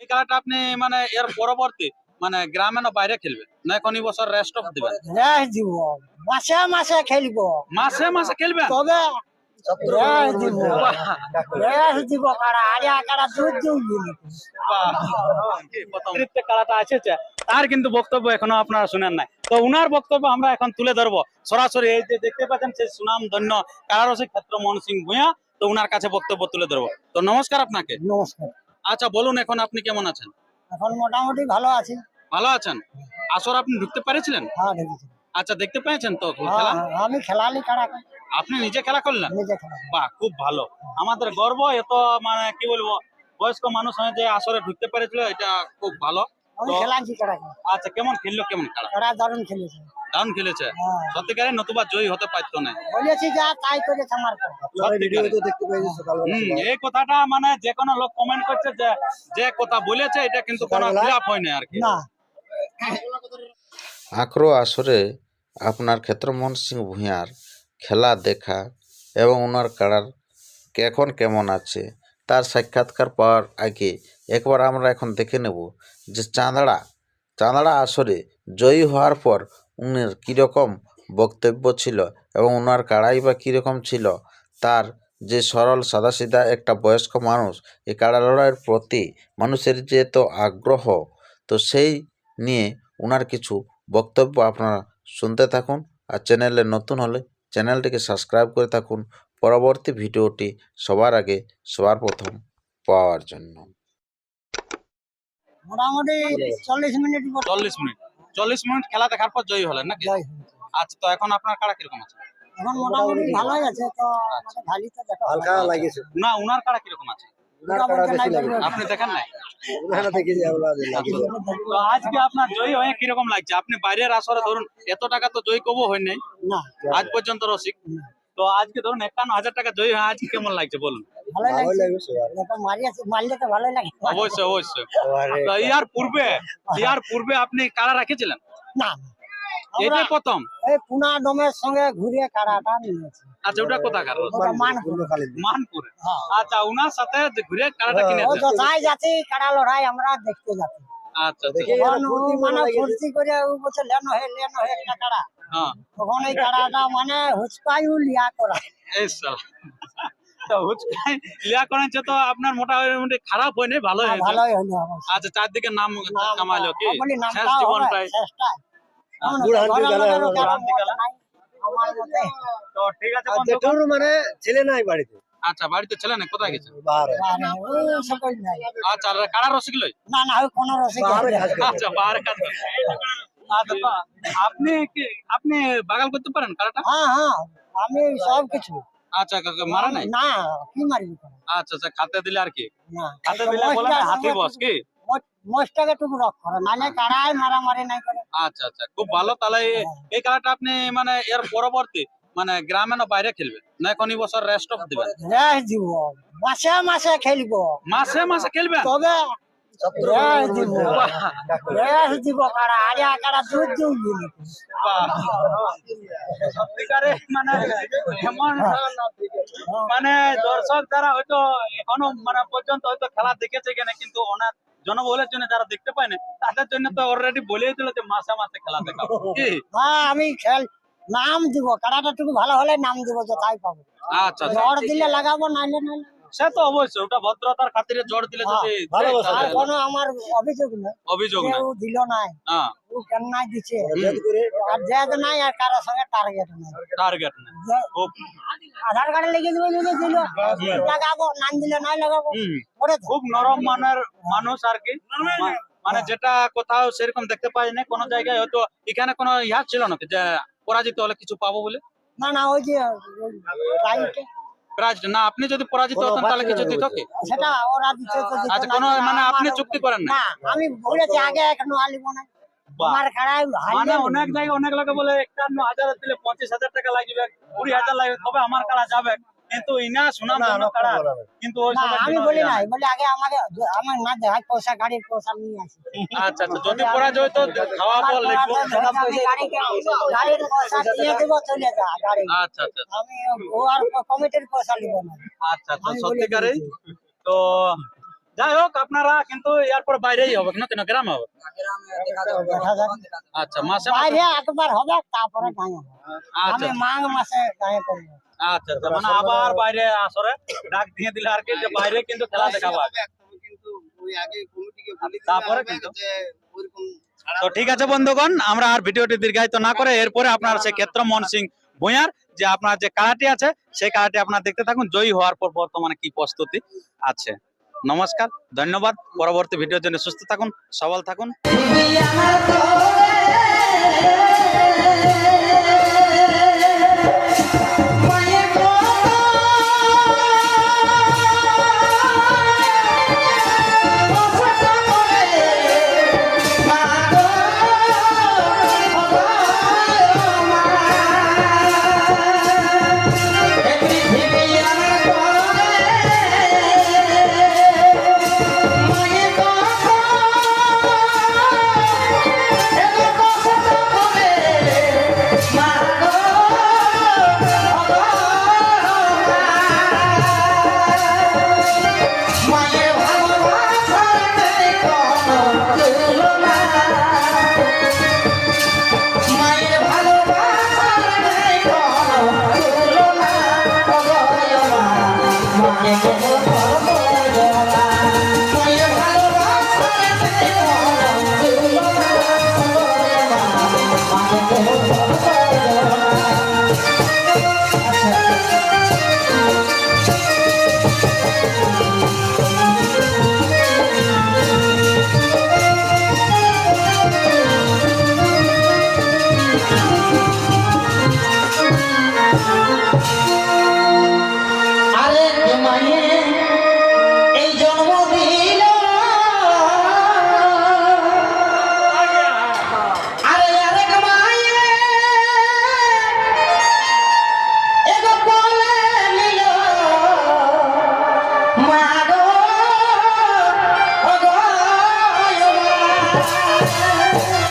এই খেলাটা আপনি মানে এর পরবর্তী মানে গ্রামে না বাইরে খেলবেন? না এখন বছর রেস্ট অফ দিবেন? রেস দিব। মাসে মাসে খেলব। মাসে মাসে খেলবেন? তবে রেস দিব। রেস দিব কারা? আরে কারা দুধ দিব অতিরিক্ত খেলাটা আছে তার কিন্তু বক্তব্য এখনও আপনারা শুনেন নাই। তো উনার বক্তব্য আমরা এখন তুলে ধরবো। সরাসরি এই যে দেখতে পাচ্ছেন সেই সুনাম ধন্য কারারসিক ক্ষেত্র মোহন সিং ভূঁইয়া তো উনার কাছে বক্তব্য তুলে ধরবো। তো নমস্কার আপনাকে। নমস্কার। আচ্ছা বলুন এখন আপনি কেমন আছেন? এখন মোটামুটি ভালো আছি। ভালো আছেন? আসর আপনি ঢুকতে পেরেছিলেন? হ্যাঁ দেখেছি আচ্ছা দেখতে পেয়েছেন তো হ্যাঁ, খেলা? আমি খেলালি কারা আপনি নিজে খেলা করলেন? নিজে খেলা বাহ খুব ভালো। আমাদের গর্ব এত মানে কি বলব বয়স্ক মানুষ হয়ে যে আসরে ঢুকতে পেরেছিল এটা খুব ভালো। আচ্ছা কেমন খেললো কেমন খেলা? কারা দারুণ খেলেছে। দারুণ খেলেছে। হ্যাঁ। সত্যিকারে নতুবা জয়ী হতে পারতো না। বলেছি যা তাই আমার এই কথাটা মানে যে কোনো লোক কমেন্ট করছে যে যে কথা বলেছে এটা কিন্তু কোনো খিলাফ হয় না আর কি। না। আঁকড়ো আসরে আপনার ক্ষেত্রমোহন সিং ভূঁইয়ার খেলা দেখা এবং ওনার কাড়ার এখন কেমন আছে তার সাক্ষাৎকার পাওয়ার আগে একবার আমরা এখন দেখে নেব যে চাঁদড়া চাঁদড়া আসরে জয়ী হওয়ার পর কীরকম বক্তব্য ছিল এবং ওনার কাড়াই বা কীরকম ছিল? তার যে সরল সাদাসিধা একটা বয়স্ক মানুষ এই কাড়া লড়াইয়ের প্রতি মানুষের যে তো আগ্রহ তো সেই নিয়ে ওনার কিছু বক্তব্য আপনারা শুনতে থাকুন আর চ্যানেলে নতুন হলে চ্যানেলটিকে সাবস্ক্রাইব করে থাকুন। পরবর্তী ভিডিওটি সবার আগে সবার প্রথম পাওয়ার জন্য। মোটামুটি চল্লিশ মিনিট চল্লিশ মিনিট। চল্লিশ মিনিট খেলা দেখার পর জয়ী হলেন নাকি? আচ্ছা তো এখন আপনার কাড়া কীরকম আছে? এখন মোটামুটি ভালোই আছে তো মানে ভালোই তো দেখা। হালকা লাগিয়েছে। না উনার কাড়া কীরকম আছে? আপনি দেখেন নাই? তো আজকে আপনার জয়ী হয়ে কীরকম লাগছে? আপনি বাইরের আসরে ধরুন এত টাকা তো জয়ী কবো হয় নাই? না। আজ পর্যন্ত রসিক। তো আজকে ধরুন একান্ন হাজার টাকা জয়ী হয়ে আজকে কেমন লাগছে বলুন? ভালোই লাগছে। মারলে তো ভালোই লাগে। অবশ্যই অবশ্যই। ইয়ার পূর্বে ইয়ার পূর্বে আপনি কারা রাখেছিলেন? না। প্রথম। এই পুনা ডোমের সঙ্গে ঘুরে কারাটা নিয়েছি। আচ্ছা ওটা ওটা মানপুর হ্যাঁ। আচ্ছা ওনার সাথে ঘুরে কারাটা ও যথাই যাচ্ছি কারা লড়াই আমরা দেখতে যাচ্ছি। আচ্ছা আচ্ছা। মানে ফুর্তি করে ও বলছে লেনো হে লেনো হে একটা কারা? হ্যাঁ। তখন এই কারাটা মানে হুচকাইও লিয়া করা। এই। তো হুচকাই লিয়া করেছে তো আপনার মোটামুটি খারাপ হয়নি ভালো ভালোই হলো আচ্ছা চারদিকে নাম কি? শেষ জীবনটাই। তো ঠিক আছে বন্ধু। মানে ছেলে নাই বাড়িতে? আচ্ছা বাড়িতে ছেলে না কোথায় গেছে? বাহারে। আরে, ও সকল নাই। আচ্ছা কারা রসিক লই? না না রসিক। আচ্ছা বাহারে কাজ। আচ্ছা আপনি কি আপনি বাগাল করতে পারেন কারাটা? হ্যাঁ হ্যাঁ আমি সব কিছু। আচ্ছা কাকা মারা নাই? না কি আচ্ছা আচ্ছা খাতে দিলে আর কি? না। খাতে দিলে বলে হাতি বস কি? মোষটাকে টুকু রক করে নাহলে কারাই মারামারি নাই করে। আচ্ছা আচ্ছা খুব ভালো। তাহলে এই- এই খেলাটা আপনি মানে এর পরবর্তী মানে গ্রামে না বাইরে খেলবেন? না এই বছর রেস্ট অফ দিবেন? দিব। মাসে মাসে খেলব। মাসে মাসে খেলবেন? তবে দিব কারা? আরে কারা দুধ দিব সত্যিকারে মানে এমন মানে দর্শক যারা হয়তো এখনও মানে পর্যন্ত হয়তো খেলা দেখেছে কিনা কিন্তু ওনার জনবহুলের জন্য যারা দেখতে পায় না তাদের জন্য তো অলরেডি বলেই দিল যে মাসে মাসে খেলা হ্যাঁ আমি খেল নাম দিব। কারাটা টুকু ভালো হলে নাম দিব যে তাই পাবো। আচ্ছা আচ্ছা। দিলে লাগাবো নাইলে নাইলে। সে তো অবশ্যই ওটা ভদ্রতার খাতিরে জোর দিলে যদি আর কোনো আমার অভিযোগ নেই। অভিযোগ কেউ দিল নাই। হ্যাঁ। ও কেন নাই করে? আর জেদ নাই আর কারোর সঙ্গে টার্গেট নাই। টার্গেট নাই। আধার কার্ডে লিখে দিবে যদি দিল লাগাবো নাম দিলে নাই লাগাবো। খুব নরম মানের মানুষ আর কি। মানে যেটা কোথাও সেরকম দেখতে পাই না কোনো জায়গায় হয়তো এখানে কোনো ইহা ছিল না যে পরাজিত হলে কিছু পাবো বলে? না না ওই যে রাইটে প্রাইজ না আপনি যদি পরাজিত হতেন তাহলে কিছু দিত কি সেটা ওরা দিচ্ছে তো আচ্ছা কোনো মানে আপনি চুক্তি করেন না? না আমি বলেছি আগে কেন আলিব না। মানে অনেক জায়গায় অনেক লোকে বলে একান্ন হাজার দিলে পঁচিশ হাজার টাকা লাগবে কুড়ি হাজার লাগবে তবে আমার কারা যাবে। কিন্তু ইনা সুনাম ধন্য কারা? কিন্তু ওই না সবের আমি জন্য বলি ইয়া নাই। বলি আগে আমাকে আমার না দেখায় পয়সা গাড়ির পয়সা নিয়ে আসি। আচ্ছা আচ্ছা যদি পরাজয় হতো খাওয়াবো লিখব আমি গাড়িকে গাড়ির পয়সা দিয়ে দেবো চলে যা গাড়ি। আচ্ছা আচ্ছা আমি ও আর কমিটির পয়সা নিব না। আচ্ছা আচ্ছা আমি বলে সত্যিকারে তো যাই হোক আপনারা কিন্তু এরপর বাইরেই হবে না কেন গ্রামে হবে? দেখা যাক। আচ্ছা মাসে মাসে। বাইরে একবার হবে তারপরে গায়ে হবে। আচ্ছা আমি মাঘ মাসে গায়ে করব। আচ্ছা আচ্ছা। মানে আবার বাইরে আসরে ডাক দিয়ে দিলে আর কি যে বাইরে কিন্তু খেলা দেখাবো আগে। তারপরে কিন্তু। তো ঠিক আছে বন্ধুগণ আমরা আর ভিডিওটি দীর্ঘায়িত না করে এরপরে আপনার সে ক্ষেত্র মন সিং ভূঁয়ার যে আপনার যে কারাটি আছে সেই কারাটি আপনার দেখতে থাকুন। জয়ী হওয়ার পর বর্তমানে কি প্রস্তুতি আছে। নমস্কার ধন্যবাদ। পরবর্তী ভিডিওর জন্য সুস্থ থাকুন সবল থাকুন।